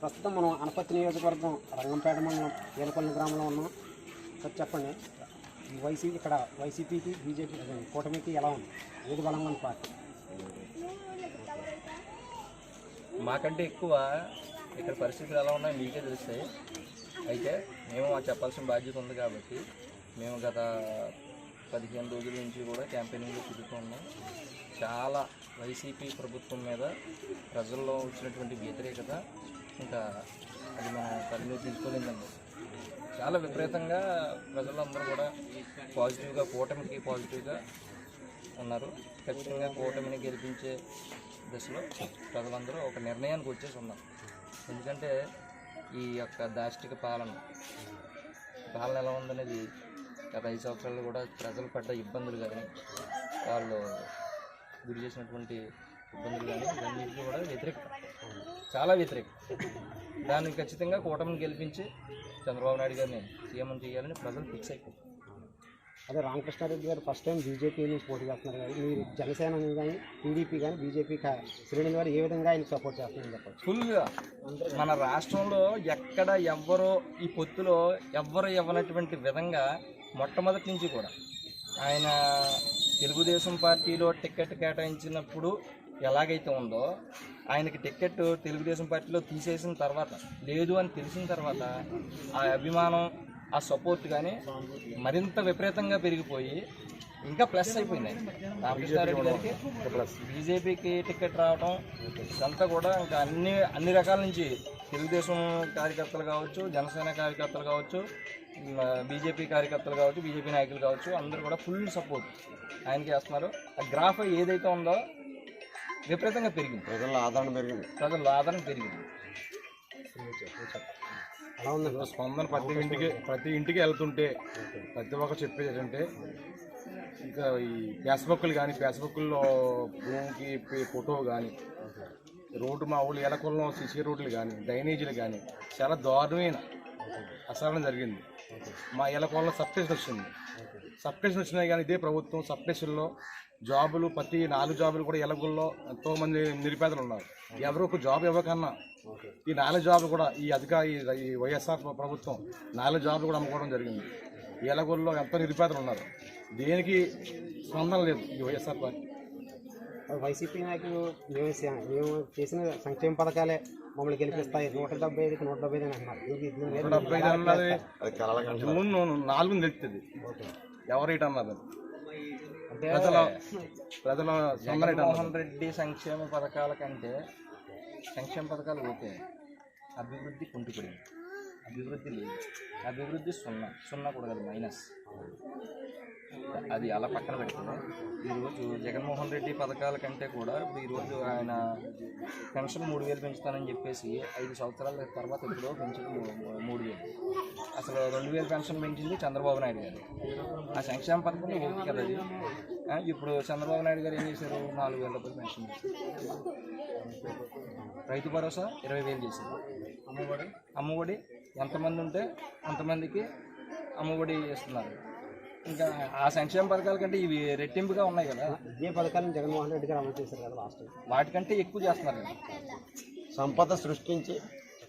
ప్రస్తుతం మనం అనపత్తి నియోజకవర్గం రంగంపేట మండలం ఏలకొల్లి గ్రామంలో ఉన్నాం. సార్ చెప్పండి వైసీపీ ఇక్కడ వైసీపీకి బీజేపీ కూటమికి ఎలా ఉంది? ఏది బలంగా ఉంది పార్టీ? మాకంటే ఎక్కువ ఇక్కడ పరిస్థితులు ఎలా ఉన్నాయో మీకే తెలుస్తాయి. అయితే మేము చెప్పాల్సిన బాధ్యత ఉంది కాబట్టి మేము గత పదిహేను రోజుల నుంచి కూడా క్యాంపెయినింగ్లో తిరుగుతూ ఉన్నాం. చాలా వైసీపీ ప్రభుత్వం మీద ప్రజల్లో వచ్చినటువంటి వ్యతిరేకత ఇంకా అది మన పరిలో తీసుకోలేదండి. చాలా విపరీతంగా ప్రజలందరూ కూడా పాజిటివ్గా కూటమికి పాజిటివ్గా ఉన్నారు. ఖచ్చితంగా కూటమిని గెలిపించే దశలో ప్రజలందరూ ఒక నిర్ణయానికి వచ్చేసి ఉన్నారు. ఎందుకంటే ఈ యొక్క దాష్టిక పాలన పాలన ఎలా ఉందనేది గత ఐదు సంవత్సరాలు కూడా ప్రజలు పడ్డ ఇబ్బందులు కానీ వాళ్ళు గురి చేసినటువంటి ఇబ్బందులు కానీ ఇవన్నింటికి కూడా వ్యతిరేకత చాలా వ్యతిరేకత దాన్ని ఖచ్చితంగా కూటమిని గెలిపించి చంద్రబాబు నాయుడు గారిని సీఎం చేయాలని ప్రజలు ఫిక్స్ అయిపోయారు. అదే రామకృష్ణారెడ్డి గారు ఫస్ట్ టైం బీజేపీ నుంచి పోటీ చేస్తున్నారు కానీ మీరు జనసేన కానీ టీడీపీ కానీ బీజేపీ శ్రేణుల వారు ఏ విధంగా ఆయనకు సపోర్ట్ చేస్తున్నారని చెప్పచ్చు ఫుల్గా మన రాష్ట్రంలో ఎక్కడ ఎవ్వరో ఈ పొత్తులో ఎవ్వరు ఇవ్వనటువంటి విధంగా మొట్టమొదటి నుంచి కూడా ఆయన తెలుగుదేశం పార్టీలో టికెట్ కేటాయించినప్పుడు ఎలాగైతే ఉందో ఆయనకి టికెట్ తెలుగుదేశం పార్టీలో తీసేసిన తర్వాత లేదు అని తెలిసిన తర్వాత ఆ అభిమానం ఆ సపోర్ట్ కానీ మరింత విపరీతంగా పెరిగిపోయి ఇంకా ప్లస్ అయిపోయింది. రామకృష్ణారెడ్డి గారికి బీజేపీకి టికెట్ రావడం ఇదంతా కూడా ఇంకా అన్ని అన్ని రకాల నుంచి తెలుగుదేశం కార్యకర్తలు కావచ్చు జనసేన కార్యకర్తలు కావచ్చు బీజేపీ కార్యకర్తలు కావచ్చు బీజేపీ నాయకులు కావచ్చు అందరూ కూడా ఫుల్ సపోర్ట్ ఆయనకి వేస్తున్నారు ఆ గ్రాఫ్ ఏదైతే ఉందో విపరీతంగా పెరిగింది. ప్రజల ఆదరణ పెరిగింది. ప్రజల ఆదరణ పెరిగింది. అలా ఉందండి స్పందన ప్రతి ఇంటికి ప్రతి ఇంటికి వెళ్తుంటే ప్రతి ఒక్కరు చెప్పేది ఏంటంటే ఇంకా ఈ ఫేస్బుక్లు కానీ ఫేస్బుక్లో భూమికి ఫోటో కానీ రోడ్డు మా ఊళ్ళు ఎలకొల్లో సిసి రోడ్లు కానీ డ్రైనేజీలు కానీ చాలా దారుణమైన అసహనం జరిగింది. మా ఎలకొల్లో సబ్స్టేషన్ వచ్చింది. సబ్స్టేషన్ వచ్చినాయి కానీ ఇదే ప్రభుత్వం సబ్స్టేషన్లో జాబులు ప్రతి నాలుగు జాబులు కూడా ఎలగుల్లో ఎంతోమంది నిరుపేదలు ఉన్నారు. ఎవరు ఒక జాబ్ ఇవ్వకన్నా ఈ నాలుగు జాబులు కూడా ఈ అధికార ఈ- వైఎస్ఆర్ ప్రభుత్వం నాలుగు జాబులు కూడా అమ్ముకోవడం జరిగింది. ఈ ఎలగూరులో ఎంతో నిరుపేదలు ఉన్నారు. దేనికి స్పందన లేదు ఈ వైఎస్ఆర్ పార్టీ. వైసీపీ నాయకులు మేము మేము చేసిన సంక్షేమ పథకాలే మమ్మల్ని గెలిపిస్తాయి. నూట డెబ్బై ఐదుకి నూట డెబ్బై ఐదు అని అంటున్నారు. జూన్ నాలుగు తెలుస్తుంది ఎవరు ఇటు అన్నది అంటే ప్రజల ప్రజల. జగన్మోహన్ రెడ్డి సంక్షేమ పథకాల కంటే సంక్షేమ పథకాలు ఓకే. అభివృద్ధి కుంటుపడింది. అభివృద్ధి లేదు. అభివృద్ధి సున్నా. సున్నా కూడా కాదు మైనస్. అది అలా పక్కన పెడితే ఈరోజు జగన్మోహన్ రెడ్డి పథకాల కంటే కూడా ఇప్పుడు ఈరోజు ఆయన పెన్షన్ మూడు వేలు పెంచుతానని చెప్పేసి ఐదు సంవత్సరాల తర్వాత ఇప్పుడు పెంచడం మూడు వేలు. అసలు రెండు వేలు పెన్షన్ పెంచింది చంద్రబాబు నాయుడు గారు. ఆ సంక్షేమ పథకంలో ఓకే కదా అది. ఇప్పుడు చంద్రబాబు నాయుడు గారు ఏం చేశారు? నాలుగు వేల రూపాయలు పెన్షన్ రైతు భరోసా ఇరవై వేలు చేశారు. అమ్మఒడి? అమ్మఒడి ఎంతమంది ఉంటే అంతమందికి అమ్మఒడి ఇస్తున్నారు. ఇంకా ఆ సంక్షేమ పథకాల కంటే ఇవి రెట్టింపుగా ఉన్నాయి కదా. ఇదే పథకాలను జగన్మోహన్ రెడ్డి గారు అమలు చేశారు కదా లాస్ట్. వాటికంటే ఎక్కువ చేస్తున్నారు. సంపద సృష్టించి